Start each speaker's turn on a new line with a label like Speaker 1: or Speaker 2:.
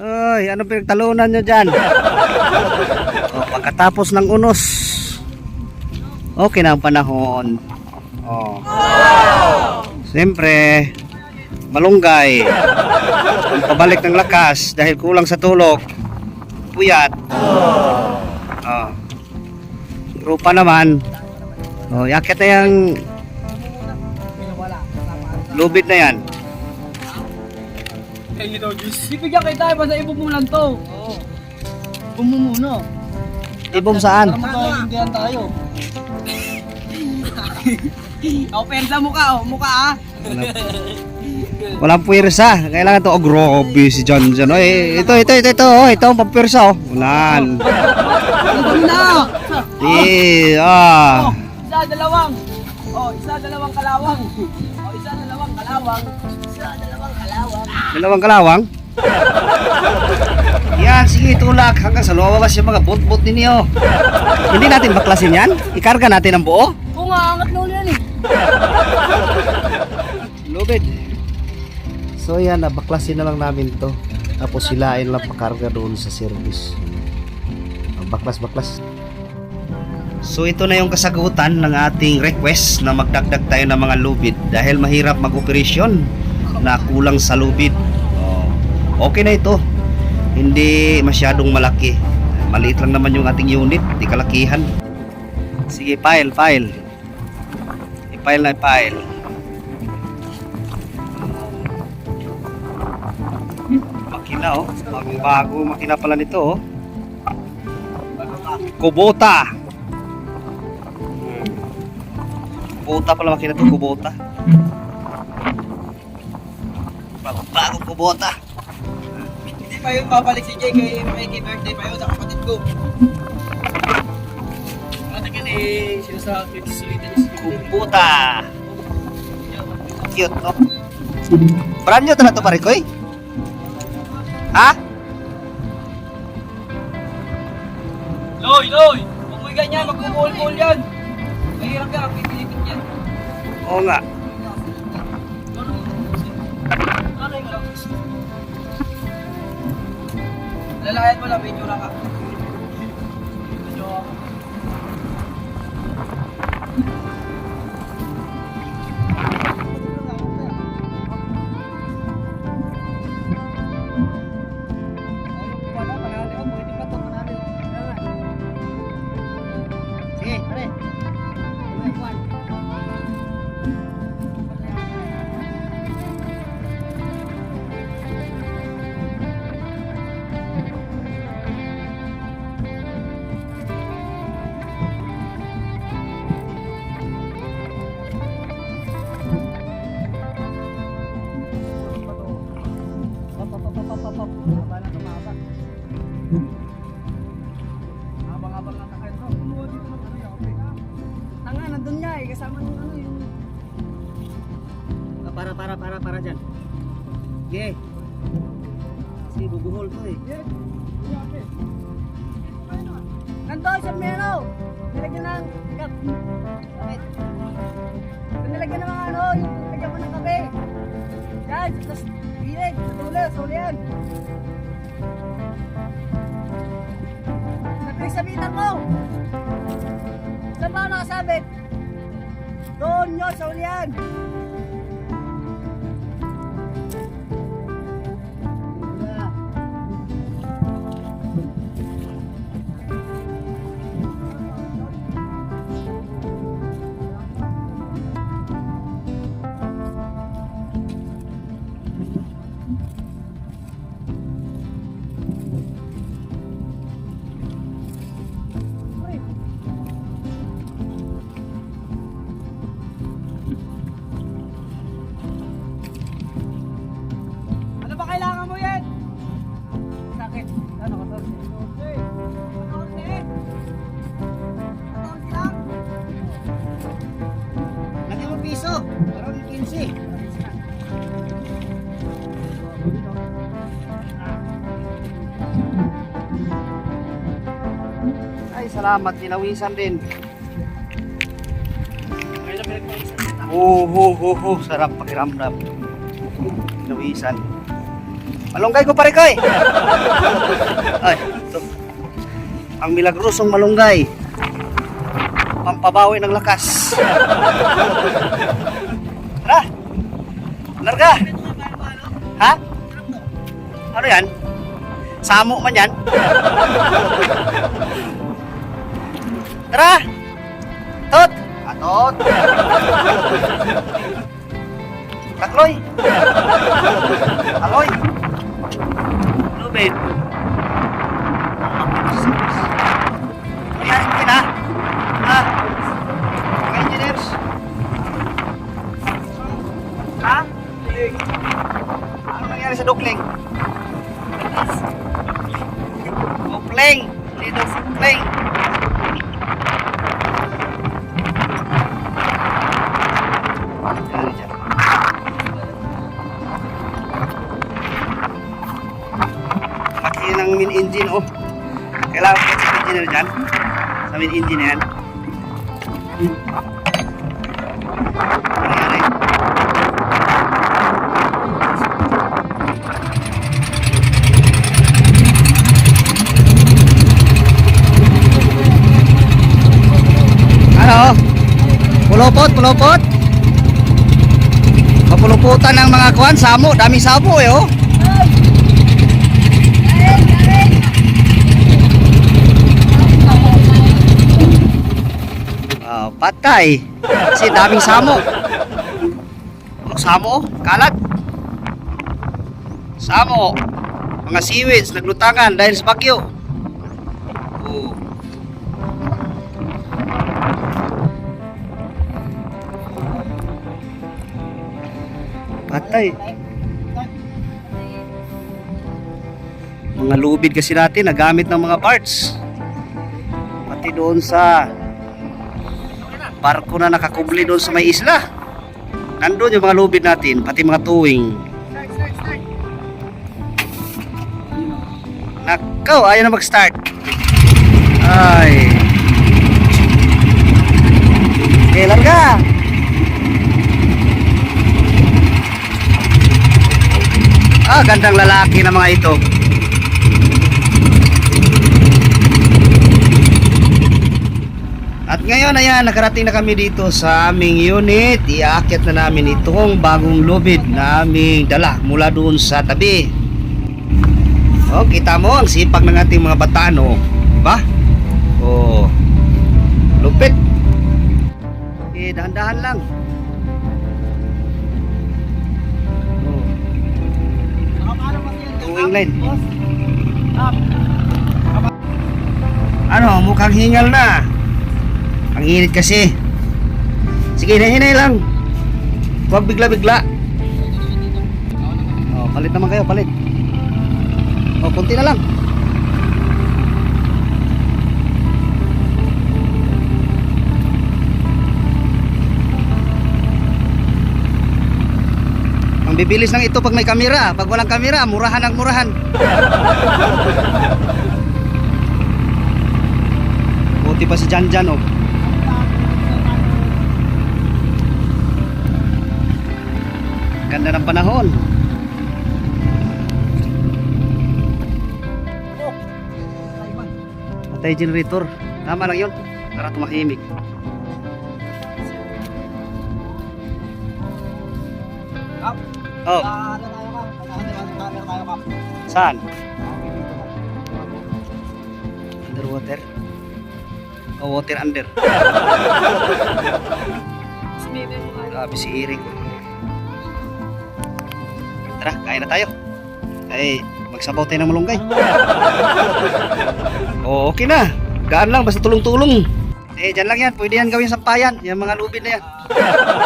Speaker 1: Ay, ano pinagtalunan nyo dyan? O, pagkatapos ng unos, okay na ang panahon. Oh. Siyempre, malunggay. Ang pabalik ng lakas dahil kulang sa tulog. Puyat. Oh. Rupa naman. Oh, yakit na yung lubid na yan.
Speaker 2: Bibigyan kayo tayo, basta ibog mo lang to. Oo. Muna.
Speaker 1: Ibom saan?
Speaker 2: Para magkaintindihan tayo. O, persa mukha, o. Mukha, ah.
Speaker 1: Walang puwersa. Kailangan to. Oh, grabe si John John. Oy, ito, ito, ito, ito. Oh, ito ang pampwersa. Oh. Ulan.
Speaker 2: Na?
Speaker 1: Eh, ah.
Speaker 2: Oh, isa, dalawang. Oh, isa, dalawang kalawang. Oh, isa, dalawang kalawang. Isa, dalawang kalawang.
Speaker 1: Dalawang kalawang. Yan, sige, tulak. Hanggang sa lumabas yung mga bot-bot ninyo. Hindi natin baklasin yan. Ikarga natin ang buo.
Speaker 2: Oo nga, angat na uli yan eh.
Speaker 1: Lubid. So yan, nabaklasin na lang namin to. Tapos sila ay lang pakarga doon sa service. Baklas-baklas. So ito na yung kasagutan ng ating request na magdagdag tayo ng mga lubid dahil mahirap mag-operasyon na kulang sa lubid. Oh, okay na ito. Hindi masyadong malaki. Maliit lang naman yung ating unit, di kalakihan. Sige, file, file. I-file na i-file. Makina oh. Bagong bago makina pala nito oh. Kubota. Kubota pala makina to, Kubota. Bagong bagong Kubota.
Speaker 2: Hindi pa yun babalik si Jay kay Mikey birthday pa yun sa kapatid ko. Matagal eh, sila sa niya si
Speaker 1: Kubota. Cute no? Brand new to na to pare ko eh. Ha?
Speaker 2: Loy, Loy! Huwag ganyan, magkukul-kul yan. Mahirap pipilitin yan.
Speaker 1: Oo nga.
Speaker 2: Lalayan mo lang, medyo lang ka. Habang-habang lang tayo. So, kumuha dito ng ano yung Tanga, nandun nga eh. Kasama ng ano yung...
Speaker 1: Ah, para, para, para, para dyan. Sige. Kasi bubuhol to eh.
Speaker 2: Yeah. Yeah, okay. Nandun sa mero. Nilagyan ng... Kap. Bakit? Nilagyan ng mga ano, yung nilagyan mo ng kape. Yan, tapos bilig, sa tulo, sa ulian. Napisabitan mo! Saan ba ako nakasabit? Doon yun, sa ulian.
Speaker 1: Salamat. Tinawisan din. Oh, ho, ho, ho. Sarap pakiramdam. Tinawisan. Malunggay ko pare ko eh. Ay, ito. Ang milagrosong malunggay. Pampabawi ng lakas. Tara. Larga. Ha? Ano yan? Samo man yan? Tara! Tot! Ah, tot! Takloy! Aloy! Lubid! Engine oh. Kailangan ko sa engineer dyan. Sa main engine yan. Eh? Ano? Pulupot, pulupot. Mapuluputan ng mga kuwan, samo, daming samo eh oh. Patay. Kasi daming samo. Oh, samo, kalat. Samo. Mga seaweeds naglutangan dahil sa bagyo. Oh. Patay. Mga lubid kasi natin nagamit ng mga parts. Pati doon sa barko na nakakubli doon sa may isla. Nandun yung mga lubid natin, pati mga tuwing. Nakaw, ayaw na mag-start. Ay. Eh, larga. Ah, gandang lalaki na mga ito. At ngayon ayan, nakarating na kami dito sa aming unit. Iaakit na namin itong bagong lubid na aming dala mula doon sa tabi. Oh, kita mo ang sipag ng ating mga batano. Ba? Oh. Lupit. Eh, dahan-dahan lang. Oh. Tuwing line. Ano, mukhang hingal na. Ang init kasi. Sige, hinay lang. Huwag bigla-bigla. Oh, palit naman kayo, palit. Oh, konti na lang. Ang bibilis ng ito pag may kamera. Pag walang kamera, murahan ang murahan. Buti pa si Jan Jan, oh. Ganda ng panahon. Patay generator. Tama lang yun. Para tumahimik.
Speaker 2: Kap,
Speaker 1: Oh,
Speaker 2: ah, ano kap? Ano
Speaker 1: saan? Underwater? Oh, water under. Grabe si Iring. Kain na tayo. Ay, magsabaw tayo ng malunggay. oh, okay na. Gaan lang, basta tulong-tulong. Eh, dyan lang yan. Pwede yan gawin sampayan. Yung mga lubid na yan.